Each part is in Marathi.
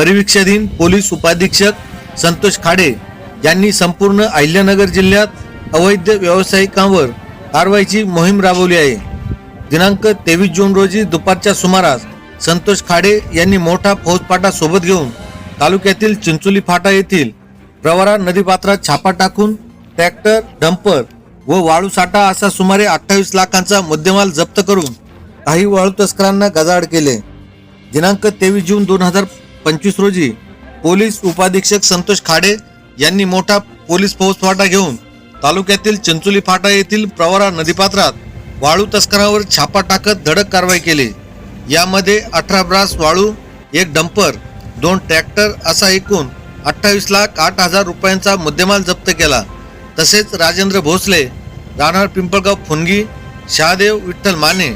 परिवीक्षाधीन पोलीस उपाधीक्षक संतोष खाडे यांनी संपूर्ण अहिल्यानगर जिल्ह्यात अवैध व्यावसायिकांवर कारवाईची मोहीम राबवली आहे. दिनांक तेवीस जून रोजी दुपारच्या सुमारास संतोष खाडे यांनी मोठा फौजपाटा सोबत घेऊन तालुक्यातील चिंचोली फाटा येथील प्रवरा नदीपात्रात छापा टाकून ट्रॅक्टर डंपर व वाळू साठा असा सुमारे अठ्ठावीस लाखांचा मुद्देमाल जप्त करून काही वाळू तस्करांना गजाआड केले. दिनांक तेवीस जून दोन हजार पंचवीस रोजी पोलीस उपाधीक्षक संतोष खाडे यांनी मोठा पोलीस फौजफाटा घेऊन तालुक्यातील चिंचोली फाटा येथील प्रवरा नदीपात्रात वाळू तस्करावर छापा टाकत धडक कारवाई केली. यामध्ये अठरा ब्रास वाळू एक डंपर दोन ट्रॅक्टर असा एकूण अठ्ठावीस लाख आठ हजार रुपयांचा मुद्देमाल जप्त केला. तसेच राजेंद्र भोसले राहणार पिंपळगाव फुनगी शहादेव विठ्ठल माने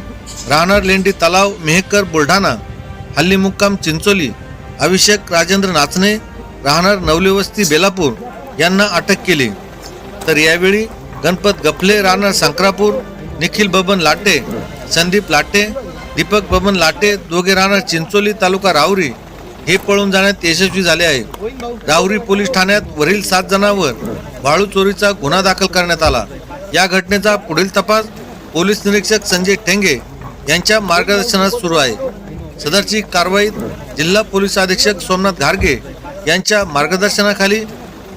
राहणार लेंडी तलाव मेहकर बुलढाणा हल्ली मुक्काम चिंचोली अभिषेक राजेंद्र नाचणे राहणार नवलीवस्ती बेलापूर यांना अटक केली. तर यावेळी गणपत गफले राहणार संक्रापूर निखिल बबन लाटे संदीप लाटे दीपक बबन लाटे दोघे राहणार चिंचोली तालुका राहुरी. हे पळून जाण्यात यशस्वी झाले आहे राहुरी पोलीस ठाण्यात वरील सात जणांवर वाळू चोरीचा गुन्हा दाखल करण्यात आला. या घटनेचा पुढील तपास पोलीस निरीक्षक संजय ठेंगे यांच्या मार्गदर्शनात सुरू आहे. सदरची कारवाई जिल्हा पोलीस अधीक्षक सोमनाथ घारगे यांच्या मार्गदर्शनाखाली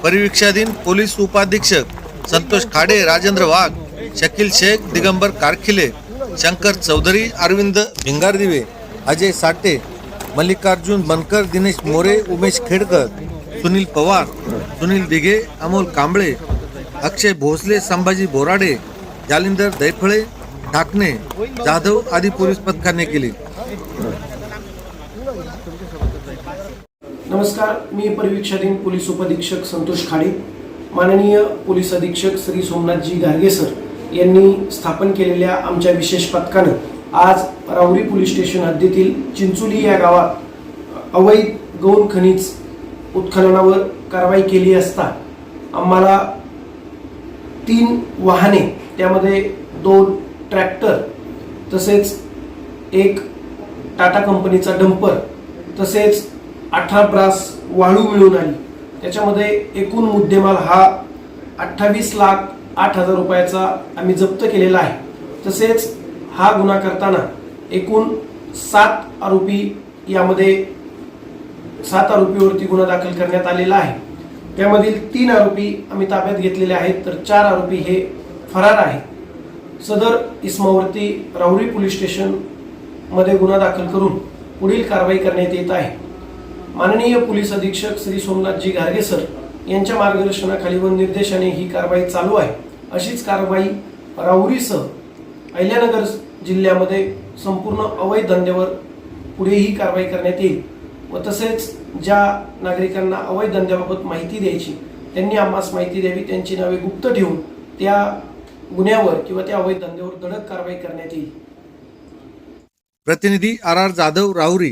परिवीक्षाधीन पोलीस उपाधीक्षक संतोष खाडे राजेंद्र वाघ शकील शेख दिगंबर कारखिले शंकर चौधरी अरविंद भिंगारदिवे अजय साटे मल्लिकार्जुन बनकर दिनेश मोरे उमेश खेडकर सुनील पवार सुनील दिघे अमोल कांबळे अक्षय भोसले संभाजी बोराडे जालिंदर दैफळे ढाकणे जाधव आदी पोलीस पथकाने केली. नमस्कार मी परिवीक्षाधीन पोलीस उपअधीक्षक संतोष खाडे. माननीय पोलीस अधीक्षक श्री सोमनाथजी गार्गे सर यांनी स्थापन केलेल्या आमच्या विशेष पथकानं आज राऊरी पोलीस स्टेशन हद्दीतील चिंचोली या गावात अवैध गौण खनिज उत्खननावर कारवाई केली असता आम्हाला तीन वाहने त्यामध्ये दोन ट्रॅक्टर तसेच एक टाटा कंपनीचा डंपर तसेच अठरा ब्रास वाळू मिळून आली. त्याच्यामध्ये एकूण मुद्देमाल हा अठ्ठावीस लाख आठ हजार रुपयाचा आम्ही जप्त केलेला आहे. तसेच हा गुन्हा करताना एकूण सात आरोपी यामध्ये सात आरोपीवरती गुन्हा दाखल करण्यात आलेला आहे. त्यामधील तीन आरोपी आम्ही ताब्यात घेतलेले आहेत तर चार आरोपी हे फरार आहेत. सदर इस्मावरती राहुरी पोलीस स्टेशन मध्ये गुन्हा दाखल करून पुढील कारवाई करण्यात येत आहे. माननीय पोलीस अधीक्षक श्री सोमनाथजी गारगे सर यांच्या मार्गदर्शनाखाली व निर्देशाने ही कारवाई चालू आहे. अशीच कारवाई राहुरीसह अहिल्यानगर जिल्ह्यामध्ये संपूर्ण अवैध धंद्यावर पुढेही कारवाई करण्यात येईल व तसेच ज्या नागरिकांना अवैध धंद्याबाबत माहिती द्यायची त्यांनी आम्हास माहिती द्यावी त्यांची नावे गुप्त ठेवून त्या गुन्ह्यावर किंवा त्या अवैध धंद्यावर धडक कारवाई करण्यात येईल. प्रतिनिधी आर आर जाधव राहुरी